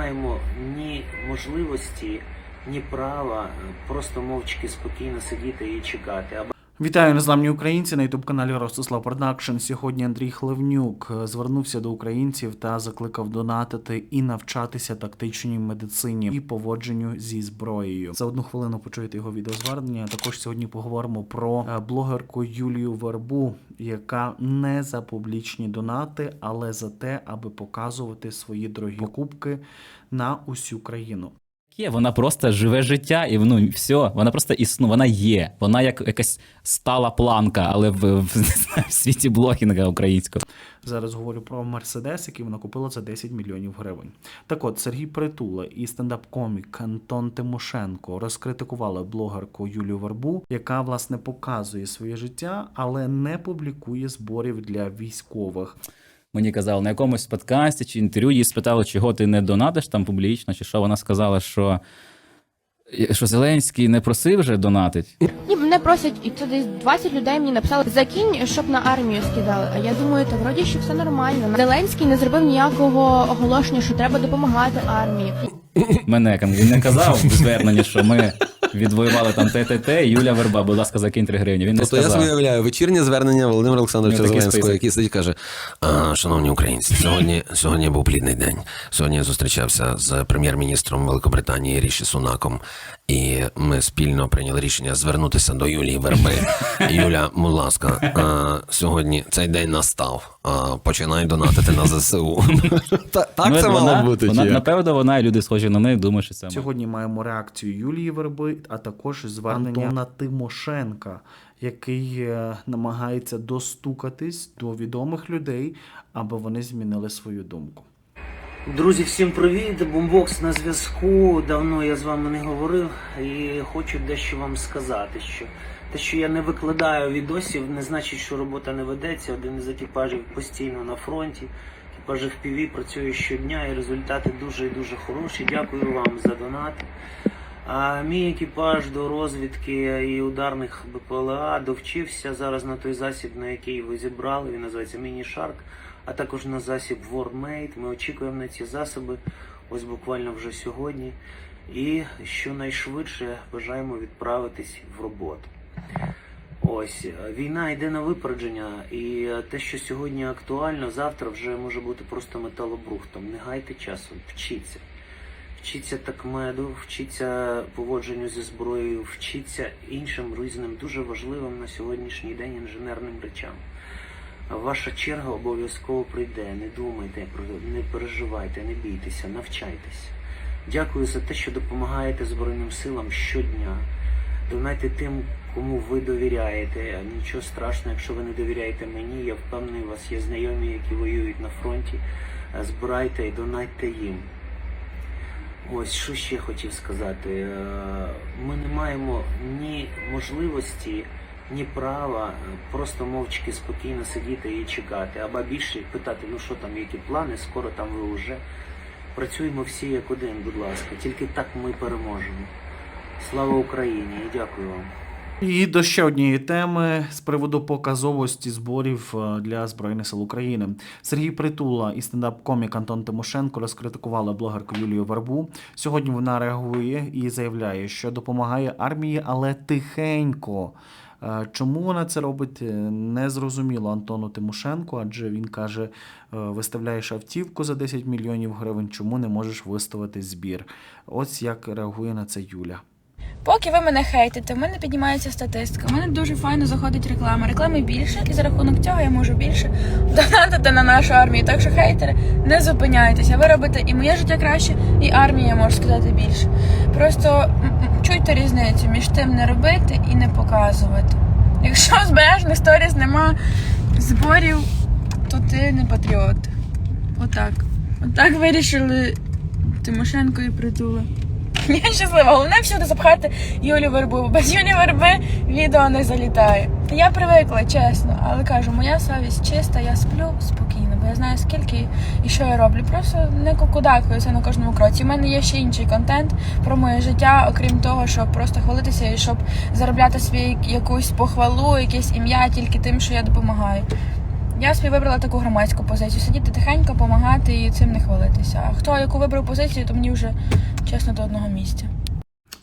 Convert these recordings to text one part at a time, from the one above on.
маємо ні можливості, ні права е, просто мовчки спокійно сидіти і чекати. Вітаю незламні українці на ютуб каналі Ростислав Продакшн. Сьогодні Андрій Хлевнюк е, звернувся до українців та закликав донатити і навчатися тактичній медицині і поводженню зі зброєю. За одну хвилину почуєте його відеозвернення. Також сьогодні поговоримо про е, блогерку Юлію Вербу, яка не за публічні донати, але за те, аби показувати свої дорогі покупки на усю країну. Є, вона просто живе життя, і ну, все, вона просто існує, вона є. Вона як якась стала планка, але в, в, в світі блогінга українського. Зараз говорю про Мерседес, який вона купила за 10 мільйонів гривень. Так от Сергій Притула і стендап-комік Антон Тимошенко розкритикували блогерку Юлію Вербу, яка власне показує своє життя, але не публікує зборів для військових. Мені казали на якомусь подкасті чи інтерв'ю її спитали, чого ти не донатиш там публічно, чи що вона сказала, що, що Зеленський не просив вже донатить. Ні, мене просять, і це десь 20 людей мені написали закинь, щоб на армію скидали. А я думаю, то вроді ще все нормально. Зеленський не зробив ніякого оголошення, що треба допомагати армії. Мене він не казав в зверненні, що ми відвоювали там ТТТ, Юля Верба, будь ласка, закинь 3 гривні. Він не Тобто я сказав. собі уявляю вечірнє звернення Володимира Олександровича Ну, такий Зеленського, список. який сидить і каже: а, Шановні українці, сьогодні, сьогодні був плідний день. Сьогодні я зустрічався з прем'єр-міністром Великобританії Ріші Сунаком, і ми спільно прийняли рішення звернутися до Юлії Верби. Юля, будь ласка, а, сьогодні цей день настав. А, починай донатити на ЗСУ. Так Ну, це мало бути. Вона, напевно, вона і люди схожі на неї, думають, що це. Сьогодні маємо реакцію Юлії Верби, а також звернення Антона Тимошенка, який е, намагається достукатись до відомих людей, аби вони змінили свою думку. Друзі, всім привіт! Бумбокс на зв'язку. Давно я з вами не говорив і хочу дещо вам сказати, що те, що я не викладаю відосів, не значить, що робота не ведеться. Один із екіпажів постійно на фронті. Екіпаж піві працює щодня і результати дуже і дуже хороші. Дякую вам за донат. А мій екіпаж до розвідки і ударних БПЛА довчився зараз на той засіб, на який ви зібрали. Він називається Міні-Шарк, а також на засіб WarMate. Ми очікуємо на ці засоби ось буквально вже сьогодні. І щонайшвидше бажаємо відправитись в роботу. Ось війна йде на випередження, і те, що сьогодні актуально, завтра вже може бути просто металобрухтом. Не гайте часу, вчіться. Вчіться такмеду, вчіться поводженню зі зброєю, вчіться іншим різним дуже важливим на сьогоднішній день інженерним речам. Ваша черга обов'язково прийде. Не думайте, не переживайте, не бійтеся, навчайтеся. Дякую за те, що допомагаєте Збройним силам щодня. Донайте тим, кому ви довіряєте. Нічого страшного, якщо ви не довіряєте мені. Я впевнений, у вас є знайомі, які воюють на фронті. Збирайте і донайте їм. Ось що ще хотів сказати. Е, Ми не маємо ні можливості, ні права е, просто мовчки спокійно сидіти і чекати, або більше питати, ну що там, які плани, скоро там ви вже. Працюємо всі як один, будь ласка. Тільки так ми переможемо. Слава Україні і дякую вам. І до ще однієї теми з приводу показовості зборів е, для збройних сил України. Сергій Притула і стендап-комік Антон Тимошенко розкритикували блогерку Юлію Вербу. Сьогодні вона реагує і заявляє, що допомагає армії, але тихенько. Е, Чому вона це робить, е, не зрозуміло Антону Тимошенку, адже він каже: виставляєш автівку за 10 мільйонів гривень, чому не можеш виставити збір? Ось як реагує на це Юля. Поки ви мене хейтите, в мене піднімається статистика. У мене дуже файно заходить реклама. Реклами більше, і за рахунок цього я можу більше донатити на нашу армію. Так що хейтери, не зупиняйтеся. Ви робите і моє життя краще, і армія може сказати більше. Просто чуйте різницю між тим не робити і не показувати. Якщо збережних сторіс нема зборів, то ти не патріот. Отак. Отак вирішили Тимошенко і притула. Я щаслива. Головне всюди запхати Юлю Вербу. Без Юлі Верби відео не залітає. Я привикла, чесно, але кажу, моя совість чиста, я сплю спокійно, бо я знаю скільки і що я роблю. Просто не кукудакуюся на кожному кроці. У мене є ще інший контент про моє життя, окрім того, щоб просто хвалитися і щоб заробляти собі якусь похвалу, якесь ім'я тільки тим, що я допомагаю. Я собі вибрала таку громадську позицію. Сидіти тихенько, допомагати і цим не хвалитися. А хто яку вибрав позицію, то мені вже чесно до одного місця.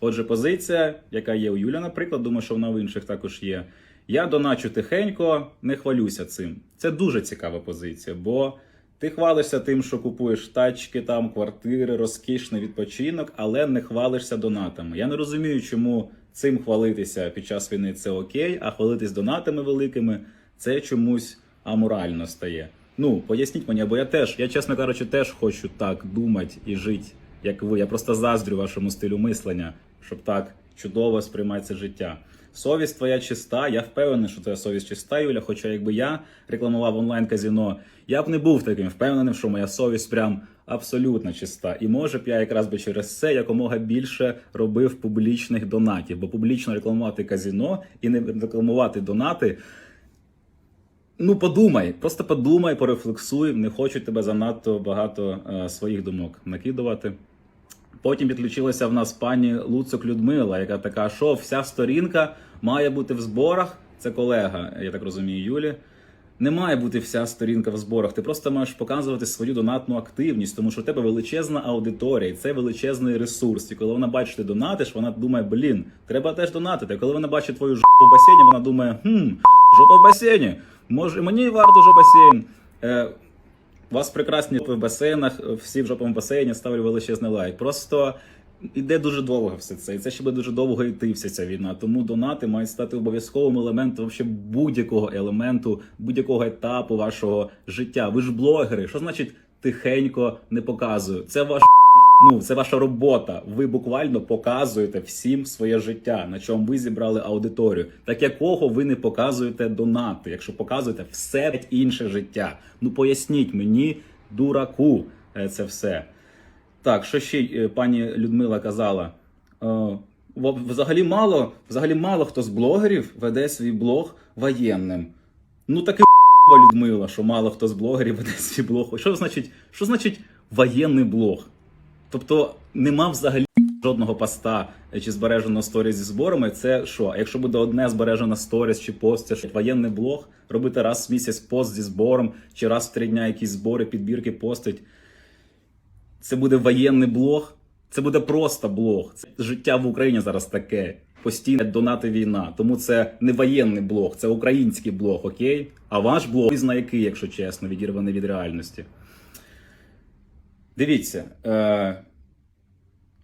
Отже, позиція, яка є у Юля, наприклад, думаю, що вона в інших також є. Я доначу тихенько, не хвалюся цим. Це дуже цікава позиція, бо ти хвалишся тим, що купуєш тачки, там, квартири, розкішний відпочинок, але не хвалишся донатами. Я не розумію, чому цим хвалитися під час війни це окей, а хвалитись донатами великими це чомусь аморально стає. Ну, поясніть мені, бо я теж, я, чесно кажучи, теж хочу так думати і жити, як ви. Я просто заздрю вашому стилю мислення, щоб так чудово сприймати це життя. Совість твоя чиста. Я впевнений, що твоя совість чиста, Юля. Хоча якби я рекламував онлайн казіно, я б не був таким впевненим, що моя совість прям абсолютно чиста. І може б я якраз би через це якомога більше робив публічних донатів, бо публічно рекламувати казіно і не рекламувати донати. Ну, подумай, просто подумай, порефлексуй. Не хочу тебе занадто багато е, своїх думок накидувати. Потім підключилася в нас пані Луцик Людмила, яка така, що вся сторінка має бути в зборах. Це колега, я так розумію, Юлі. Не має бути вся сторінка в зборах. Ти просто маєш показувати свою донатну активність, тому що в тебе величезна аудиторія, і це величезний ресурс. І коли вона бачить, ти донатиш, вона думає, блін, треба теж донатити. А коли вона бачить твою жопу в басейні, вона думає, хм, жопа в басейні. Може, мені варто жопа басейн. Е, у вас прекрасні в басейнах, всі в жопому басейні ставлю величезний лайк. Просто іде дуже довго все це, і це ще буде дуже довго йти вся ця війна. Тому донати мають стати обов'язковим елементом будь-якого елементу, будь-якого етапу вашого життя. Ви ж блогери. Що значить тихенько не показую? Це ваш ну це ваша робота. Ви буквально показуєте всім своє життя, на чому ви зібрали аудиторію. Так якого ви не показуєте донати, якщо показуєте все інше життя? Ну поясніть мені, дураку, е, це все. Так, що ще е, пані Людмила казала? Е, Взагалі мало, взагалі мало хто з блогерів веде свій блог воєнним. Ну таки Людмила, що мало хто з блогерів веде свій блог. Що значить, що значить воєнний блог? Тобто нема взагалі жодного поста чи збереженого сторіс зі зборами. Це що? Якщо буде одне збережено сторіс чи пост, це воєнний блог, робити раз в місяць пост зі збором, чи раз в три дня якісь збори, підбірки постить. Це буде воєнний блог. Це буде просто блог. Це життя в Україні зараз таке. Постійно донати війна. Тому це не воєнний блог, це український блог, окей? А ваш блог пізна який, якщо чесно, відірваний від реальності. Дивіться, е,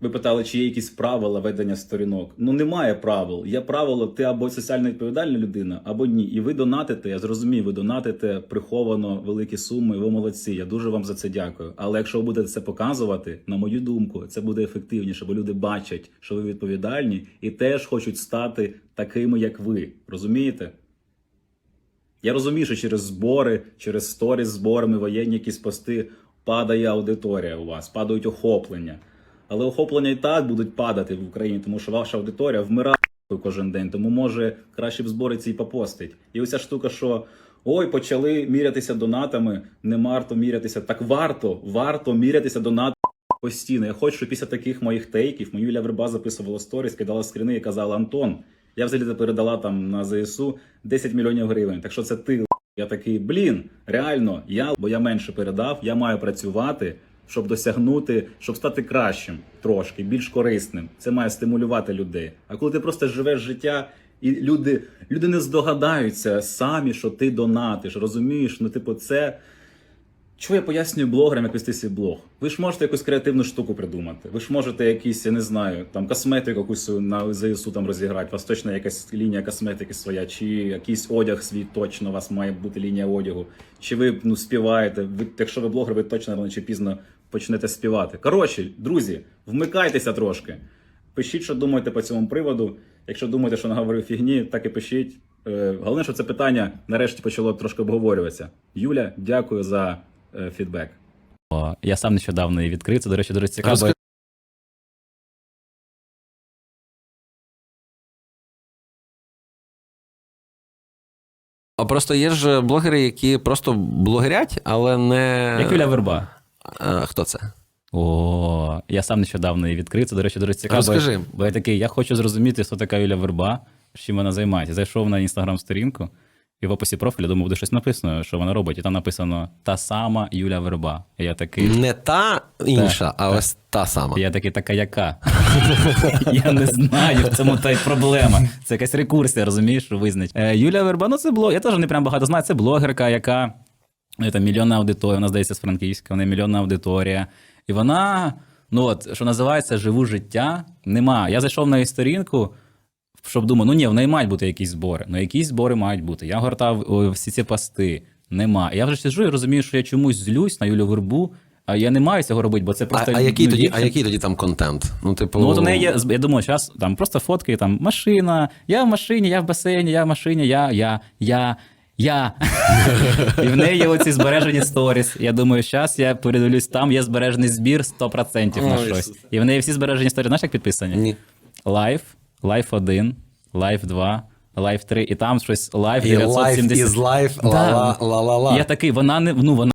ви питали, чи є якісь правила ведення сторінок. Ну немає правил. Є правило, ти або соціально відповідальна людина, або ні. І ви донатите, я зрозумів, ви донатите приховано великі суми, ви молодці. Я дуже вам за це дякую. Але якщо ви будете це показувати, на мою думку, це буде ефективніше, бо люди бачать, що ви відповідальні, і теж хочуть стати такими, як ви. Розумієте? Я розумію, що через збори, через сторіс з зборами, воєнні якісь пости падає аудиторія у вас, падають охоплення. Але охоплення і так будуть падати в Україні, тому що ваша аудиторія вмирає кожен день, тому може краще б збори ці попостить. І оця штука, що ой, почали мірятися донатами, не варто мірятися. Так варто, варто мірятися донатами постійно. Я хочу, щоб після таких моїх тейків мою Юля Верба записувала сторіс, кидала скріни і казала Антон, я взагалі передала там на ЗСУ 10 мільйонів гривень. Так що це ти. Я такий, блін, реально, я, бо я менше передав, я маю працювати, щоб досягнути, щоб стати кращим трошки, більш корисним. Це має стимулювати людей. А коли ти просто живеш життя, і люди, люди не здогадаються самі, що ти донатиш, розумієш? Ну, типу, це. Чого я пояснюю блогерам, як вести свій блог? Ви ж можете якусь креативну штуку придумати. Ви ж можете якісь, я не знаю, там косметику якусь на ЗСУ там розіграти. У вас точно якась лінія косметики своя, чи якийсь одяг свій точно, у вас має бути лінія одягу. Чи ви ну, співаєте? Ви, якщо ви блогер, ви точно рано чи пізно почнете співати. Коротше, друзі, вмикайтеся трошки. Пишіть, що думаєте по цьому приводу. Якщо думаєте, що наговорив фігні, так і пишіть. Е, Головне, що це питання нарешті почало трошки обговорюватися. Юля, дякую за фідбек. О, Я сам нещодавно її відкрив. Це, до речі, дуже цікаво. Розкажи. А просто є ж блогери, які просто блогерять, але не. Як Юля Верба. Е, Хто це? О, я сам нещодавно її відкрив. Це, до речі, дуже цікаво. Розкажи. Бо я такий, я хочу зрозуміти, хто така Юля Верба, чим вона займається. Зайшов на інстаграм-сторінку І в описі профіля, думаю, буде щось написано, що вона робить. І там написано та сама Юля Верба. І я такий. Не та інша, а ось та сама. Я такий, така яка? Я не знаю, в цьому та й проблема. Це якась рекурсія, розумієш, що визнач. Е, Юлія Верба, ну це блог. Я теж не прям багато знаю. Це блогерка, яка там мільйонна аудиторія, вона здається з Франківська, вона мільйонна аудиторія. І вона, ну от, що називається, живу життя. Нема. Я зайшов на її сторінку. Щоб думав, ну ні, в неї мають бути якісь збори. Ну якісь збори мають бути. Я гортав о, всі ці пости. Нема. Я вже сиджу і розумію, що я чомусь злюсь на Юлю Вербу, а я не маю цього робити, бо це просто. а, який ну, тоді, а який тоді там контент? Ну, типу, Ну, от у неї є, я думаю, зараз там просто фотки, там машина, я в машині, я в басейні, я в машині, я, я, я, я. І в неї є оці збережені сторіс. Я думаю, зараз я передивлюсь, там є збережений збір 100% на щось. І в неї всі збережені сторіс, знаєш, як підписані? Ні. Лайф, Лайф 1, Лайф 2, Лайф 3, і там щось Лайф І life 970. is life, Да. ла-ла, ла-ла-ла. Я такий, вона не, ну, вона